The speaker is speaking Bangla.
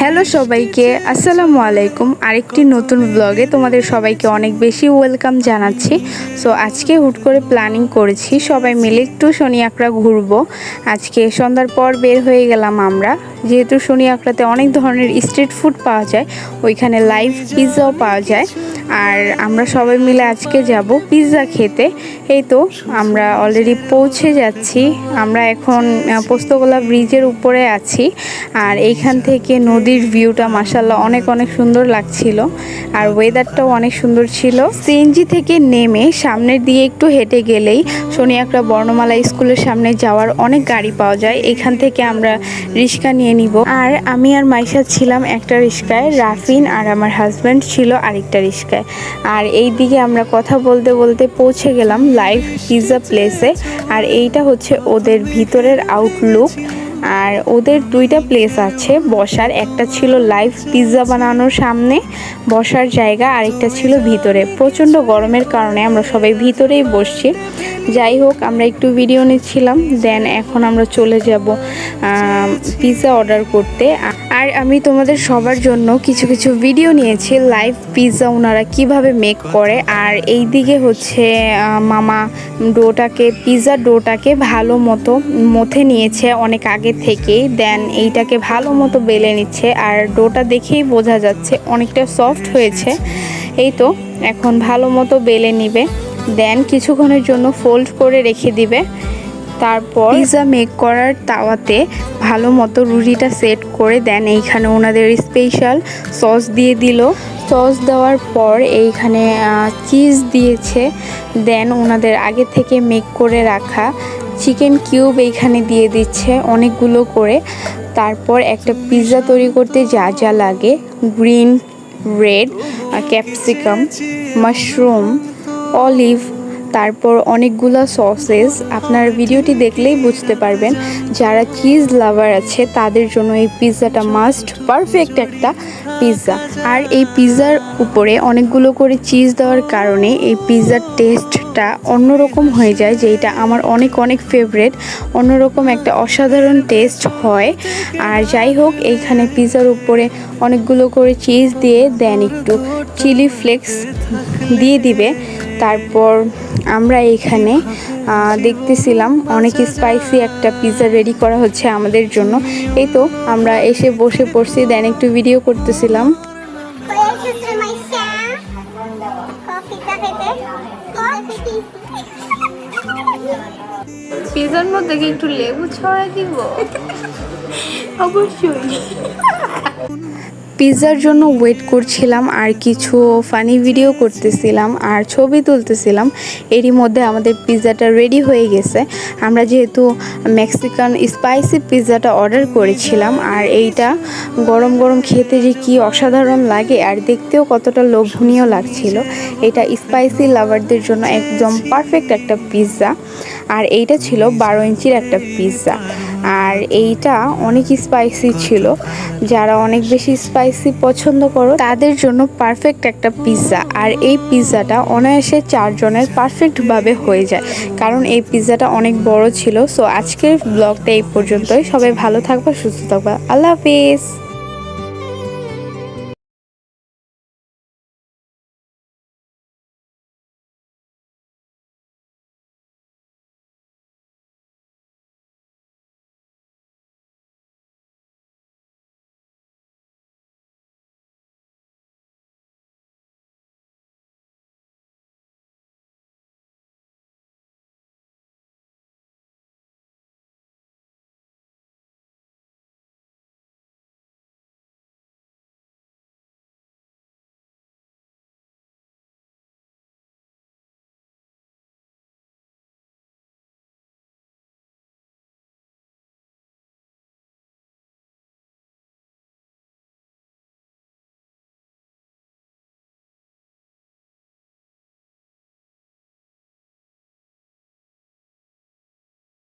হ্যালো সবাইকে, আসসালামু আলাইকুম। আরেকটি নতুন ব্লগে তোমাদের সবাইকে অনেক বেশি ওয়েলকাম জানাচ্ছি। সো আজকে হুট করে প্ল্যানিং করেছি, সবাই মিলে একটু শনি আকড়া ঘুরবো। আজকে সন্ধ্যার পর বের হয়ে গেলাম আমরা। যেহেতু শনি আকড়াতে অনেক ধরনের স্ট্রিট ফুড পাওয়া যায়, ওইখানে লাইভ পিৎজাও পাওয়া যায়। আর আমরা সবাই মিলে আজকে যাব পিৎজা খেতে। এই তো, আমরা অলরেডি পৌঁছে যাচ্ছি। আমরা এখন পোস্তগোলা ব্রিজের উপরে আছি। আর এইখান থেকে নদীর ভিউটা মাসাল্লাহ অনেক অনেক সুন্দর লাগছিল। আর ওয়েদারটাও অনেক সুন্দর ছিল। সিএনজি থেকে নেমে সামনের দিয়ে একটু হেঁটে গেলেই শনিয়াকড়া বর্ণমালা স্কুলের সামনে যাওয়ার অনেক গাড়ি পাওয়া যায়। এখান থেকে আমরা রিক্সা নিয়ে নিব। আর আমি আর মাইশা ছিলাম একটা রিক্সায়। রাফিন আর আমার হাজব্যান্ড ছিল আরেকটা রিক্সায়। আর এই দিকে আমরা কথা বলতে বলতে পৌঁছে গেলাম লাইভ পিৎজা প্লেসে আর এইটা হচ্ছে ওদের ভিতরের আউটলুক আর ওদের দুইটা প্লেস আছে, বসার। একটা ছিল লাইভ পিৎজা বানানোর সামনে, বসার জায়গা, আরেকটা ছিল ভিতরে। প্রচণ্ড গরমের কারণে আমরা সবাই ভিতরেই বসছি। যাই হোক, আমরা একটু ভিডিও নিচ্ছিলাম দেন এখন আমরা চলে যাব পিৎজা অর্ডার করতে। আর আমি তোমাদের সবার জন্য কিছু কিছু ভিডিও নিয়েছি লাইভ পিৎজা ওনারা কীভাবে মেক করে। আর এই দিকে হচ্ছে মামা ডোটাকে পিৎজা ডোটাকে ভালো মতো মথে নিয়েছে অনেক আগে থেকেই। দেন এইটাকে ভালো মতো বেলে নিচ্ছে আর ডোটা দেখেই বোঝা যাচ্ছে অনেকটা সফট হয়েছে। এই তো, এখন ভালো মতো বেলে নিবে। দেন কিছুক্ষণের জন্য ফোল্ড করে রেখে দিবে। তারপর পিৎজা মেক করার তাওয়াতে ভালো মতো রুটিটা সেট করে দেন। এইখানে ওনাদের স্পেশাল সস দিয়ে দিল। সস দেওয়ার পর এইখানে চিজ দিয়েছে। দেন ওনাদের আগে থেকে মেক করে রাখা চিকেন কিউব এইখানে দিয়ে দিচ্ছে অনেকগুলো করে। তারপর একটা পিৎজা তৈরি করতে যা যা লাগে green red capsicum mushroom olive তারপর অনেকগুলো সসেস আপনার ভিডিওটি দেখলেই বুঝতে পারবেন, যারা চিজ লাভার আছে, তাদের জন্য এই পিৎজাটা মাস্ট পারফেক্ট একটা পিৎজা। আর এই পিৎজার উপরে অনেকগুলো করে চিজ দেওয়ার কারণে এই পিৎজার টেস্টটা অন্যরকম হয়ে যায় যেটা আমার অনেক অনেক ফেভারেট অন্যরকম একটা অসাধারণ টেস্ট হয়। আর যাই হোক, এইখানে পিৎজার উপরে অনেকগুলো করে চিজ দিয়ে দেন একটু চিলি ফ্লেক্স দিয়ে দিবে। তারপর আমরা এখানে দেখতেছিলাম অনেক স্পাইসি একটা পিৎজা রেডি করা হচ্ছে আমাদের জন্য। এই তো আমরা এসে বসে পড়ছি দেন একটু ভিডিও করতেছিলাম। পিৎজার মধ্যে কি একটু লেবু ছড়াই দিব? অবশ্যই। পিৎজার জন্য ওয়েট করছিলাম আর কিছু ফানি ভিডিও করতেছিলাম আর ছবি তুলতেছিলাম। এরই মধ্যে আমাদের পিৎজাটা রেডি হয়ে গেছে। আমরা যেহেতু মেক্সিকান স্পাইসি পিৎজাটা অর্ডার করেছিলাম আর এইটা গরম গরম খেতে যে কি অসাধারণ লাগে আর দেখতেও কতটা লোভনীয় লাগছিল। এটা স্পাইসি লাভারদের জন্য একদম পারফেক্ট একটা পিৎজা। আর এইটা ছিল বারো ইঞ্চির একটা পিৎজা। আর এইটা অনেক স্পাইসি ছিল। যারা অনেক বেশি স্পাইসি পছন্দ করো, তাদের জন্য পারফেক্ট একটা পিৎজা আর এই পিৎজাটা অনায়াসে চারজনের পারফেক্টভাবে হয়ে যায়। কারণ এই পিৎজাটা অনেক বড় ছিল। সো আজকের ব্লগটা এই পর্যন্তই। সবাই ভালো থাকবা, সুস্থ থাকবা। আল্লাহ হাফিজ।